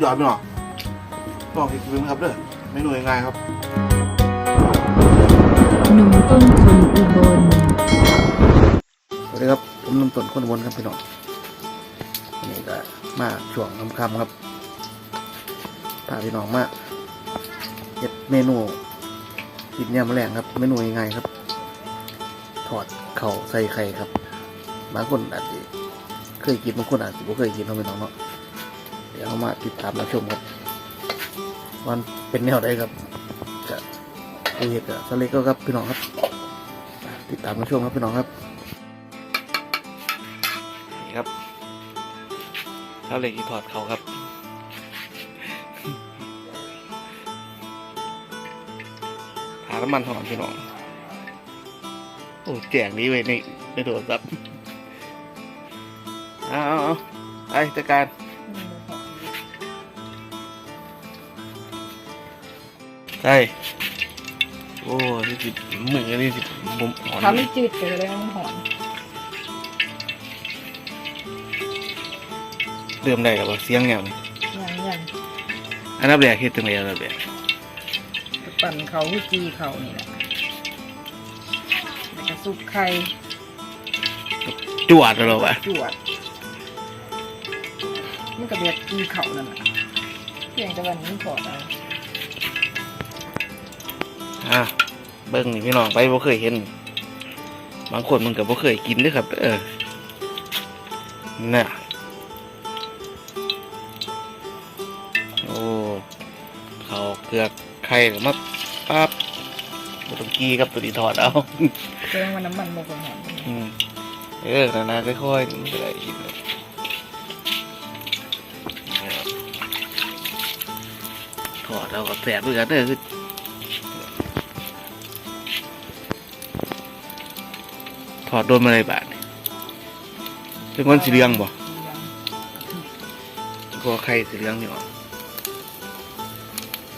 อืมสุดยอดพี่น้องลองอีกทีนึงครับเด้อเมนูง่ายๆครับหนุ่มต้นคนอุบลสวัสดีครับผมนุ่มต้นคนวนครับพี่น้องวันนี้ก็มาช่วงค่ำๆครับพาพี่น้องมาเฮ็ดเมนูกินยำแมลงครับเมนูง่ายๆครับทอดเข่าใส่ไข่ครับบางคนอาจจะเคยกินบางคนอาจจะไม่เคยกินเนาะพี่น้องเนาะเดี๋ยวเรามาติดตามรับชมครับวันเป็นแนวใดครับจะดูเห็ดกับสเล็กก็ครับพี่น้องครับ ติดตามรับชมครับพี่น้องครับนี่ครับข้าเหล็กที่ถอดเขาครับหาน้ำมันหอมพี่น้องโอ้แจกนี้ไว้ในในโทรศัพท์เอาเอาเอาไปจัดการ ใช่โอ้นี่สิมือนี่สิบุมหอนทำให้จืดไปเลยมันหอมเริ่มได้แล้วบ่เสียงแนวนี่อย่างอย่างอันดับแรกเฮ็ดจังไดอันดับแรกปั่นเขาคือจีเขานี่แหละแล้วก็ซุปไข่จวดแล้วเหรอวะจวดมันก็เบียดจีเขานั่นแหละเพียงแต่วันนี้ถอดเอา อะเบิ่งนี่พี่น้องไปบ่เคยเห็น บางคนมันก็บ่เคยกินเด้วยครับ เออน่ะโอ้เขาเกลือกไข่มาปั๊บบ่ต้องกี้กับตัวนี้ถอดเอาแสดงว่าน้ำมันมันคงหอมอืมเออนานาค่อยๆมันจะได้กินเลยนะครับถอดเอาก็แสบด้วยกันเด้อคือ ถอดโดนมาเลยบาทนี่เป็นคนสีเหลืองบ่ก็ไข่สีเหลืองนี่หรอ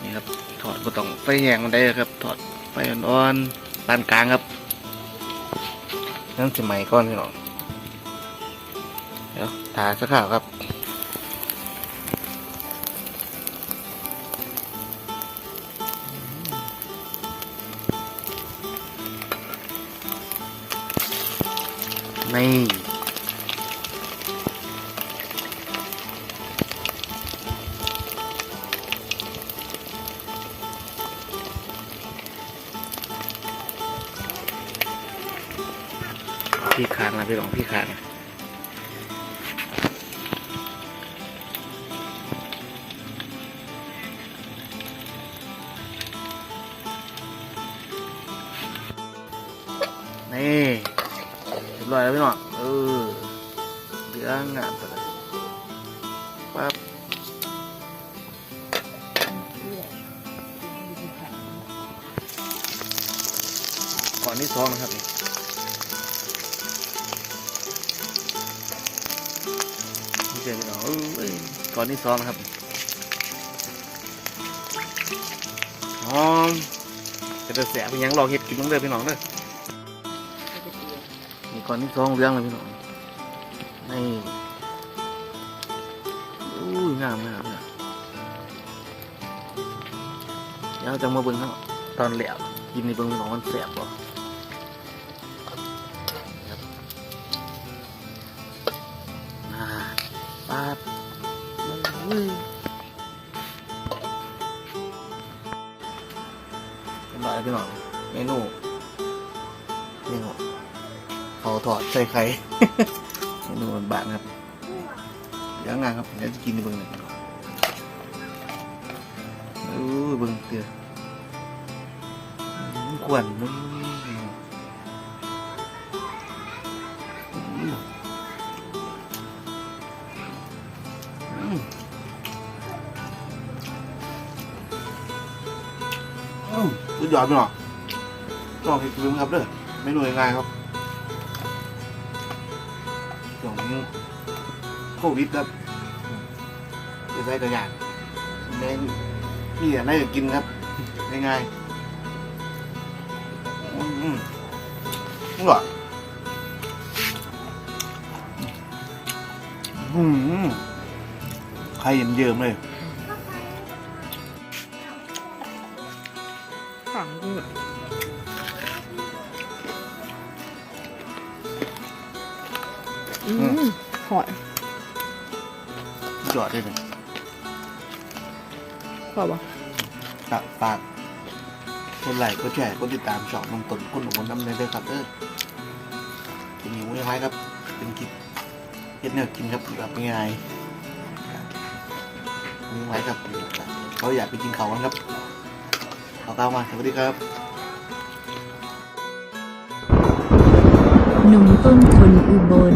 นี่ครับ ถอดก็ต้องไฟแหงมันได้ครับ ถอดไฟอ่อนๆปานกลางครับนั่นสมัยก้อนนี่หรอเดี๋ยวทาสักข่าวครับ นี่พี่คางนะพี่หลงพี่คางนะนี่เร้อยแล้วพี่น้องเออเหลืองงามไปเลยปั๊บก่อนที่สองนะครับนี่เจอพี่น้องเอ้ยก่อนที่สองนะครับหอมจะจะแสบเป็นยังลองเห็ดกินต้องเด้อพี่น้องเด้อ ก่อนที่สองเรื่องเลยพี่น้องนี่อู้งามงามงามเดี๋ยวจะมาเบิ่งครับตอนแหลวกินในเบิ่งพี่น้องมันแสบป่ะปาดอุ้ยเป็นไรพี่น้องเมนูเมนู เขาถอดใส่ไข่เมนูบานครับเดี๋ยวงานครับเดี๋ยวจะกินเบิ้งหนึ่งอู้เบิ้งเตือขวัญมึงอืมอืมอืมสุดยอดพี่น้องลองเห็ดลืมครับเด้อเมนูง่ายๆครับ ช่วงโควิดครับจะใช้ตัวอย่างแม่นพี่อยากได้ก็กินครับง่ายๆอืมอืมอร่อยอืมขไข่เยิ้มๆเลยฝังกู อืมหอยจอดได้เลยพอปะฝากฝากคนไหลค์ก็แชร์ก็ติดตามช่องน้องตนคนหนุ่มน้ำเนยด้วยครับเออเป็นหิวยังไงครับ เป็นคลิปเฮ็ดแนวกินครับแบบง่ายๆนี่ไว้ครับเขาอยากไปกินเขากันครับเอาก้าวมาสวัสดีครับ หนุ่มต้นคนอุบล